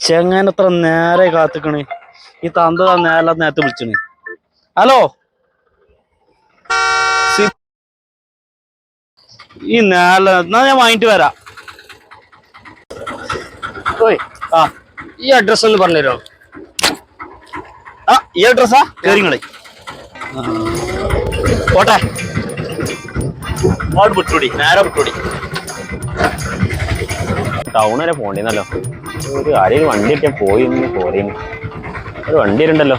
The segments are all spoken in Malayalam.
ചെങ്ങനെ എത്ര നേരെ കാത്തുക്കണ്. ഈ തന്ത നേരെ നേരത്തെ വിളിച്ചണ്. ഹലോ? ഈ നേരെ എന്നാ ഞാൻ വാങ്ങിട്ട് വരാം. ആ ഈ അഡ്രസ് ഒന്ന് പറഞ്ഞുതരോ ആ ഈ അഡ്രസ്സാ കേറിങ്ങളെ പോട്ടെ. വിട്ടുകൂടി നേരെ വിട്ടുപിടി ടൗൺ വരെ പോണ്ടിന്നല്ലോ ഒരു ആരെയും വണ്ടി കിട്ടിയാൽ പോയി ഒന്ന് പോരേന് ഒരു വണ്ടി ഉണ്ടല്ലോ.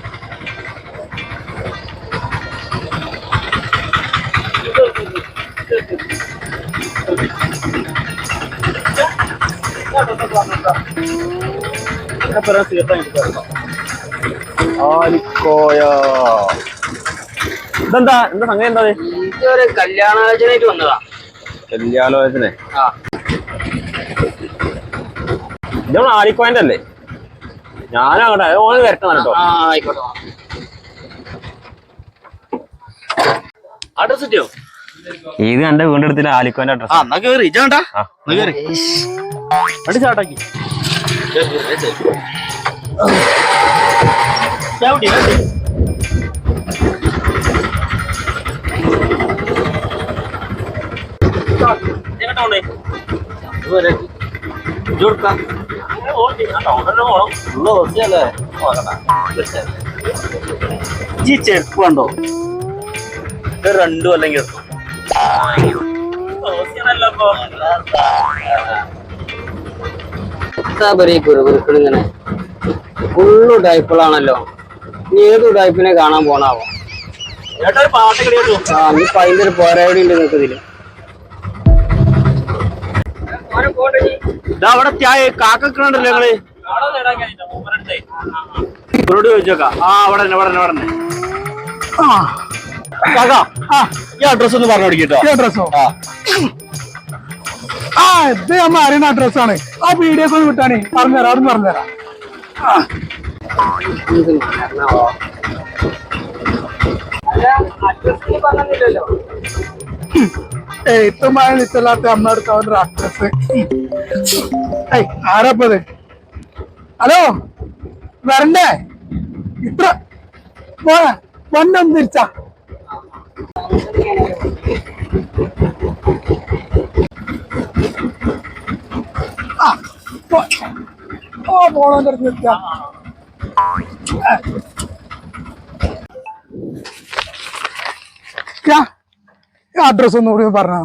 എന്താ ഇതെന്താ? എന്താ സംഗതി എന്താ കല്യാണാലോചനയായിട്ട് വന്നതാ. കല്യാണോചനെ ആ. ഇതാണ് ആലിക്കോയന്റെ അല്ലേ? ഞാനും അങ്ങോട്ടെ ഓന് വരട്ടെ കേട്ടോ ആയിക്കോട്ടെ. അഡ്രസ് കിട്ടിയോ ഇത് എന്റെ വീടിന്റെ അടുത്തില്ല ആലിക്കോന്റെ അഡ്രസ് എന്നാ കേറി. ഇജാണ്ടാ കേറി. അടിച്ചാട്ടാക്കി ചവിട്ടി, കൊണ്ടോയി? ഇതുവരെ. ഇജ്ജ് ഈ ചെരുപ്പ് കണ്ടോ? ഇത് രണ്ടും അല്ലെങ്കിൽ ഇങ്ങനെ ഫുള്ള് ടൈപ്പുകളാണല്ലോ ഇനി ഏത് ടൈപ്പിനെ കാണാൻ പോണാവോ? ഒരു പാട്ട് ആ നീ അതിന്റെ ഒരു പോരാടി ഉണ്ട് നിൽക്കുന്നില്ല ഇതിൽ ഇതാ അവിടെ ത്യായ കാക്കണുണ്ടല്ലോ ഞങ്ങൾ ഇവരോട് ചോദിച്ചോക്കാം. ആ അവിടെ തന്നെ അവിടെ തന്നെ അവിടെ തന്നെ. കാക്ക ആ ഈ അഡ്രസ് ഒന്ന് പറഞ്ഞു കൊടുക്കട്ടോ ഈ അഡ്രസ്സോ ആ. ഇത് നമ്മ അറിയുന്ന അഡ്രസ്സാണ് ആ പീഡിയൊക്കെ ഒന്ന് വിട്ടാണേ. പറഞ്ഞുതരാം അവിടെ പറഞ്ഞുതരാം അഡ്രസ് ഇപ്പം മഴ നിച്ചല്ലാത്ത അമ്മ അടുത്ത് അവന്റെ അഡ്രസ് ഏയ് ആരാപ്പത്? ഹലോ വരണ്ടേ? ഇത്ര പോയാ വന്നൊന്ന് തിരിച്ചാ ഓ പോണോന്റെ അടുത്ത് നിൽക്കാം. അഡ്രസ് ഒന്നുകൂടി പറഞ്ഞ?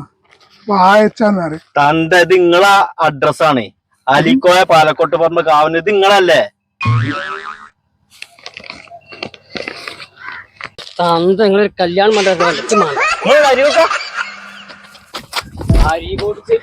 വായിച്ചാന്ന് തന്റെ ഇത് നിങ്ങളെ അഡ്രസ്സാണ് അലിക്കോയ പാലക്കോട്ട് പറഞ്ഞ കാവന് ഇത് നിങ്ങളല്ലേ? തന്ത നിങ്ങളൊരു കല്യാണം മണ്ഡലത്തിൽ നിങ്ങൾ അരിവക്ക അരി പൊടിച്ച്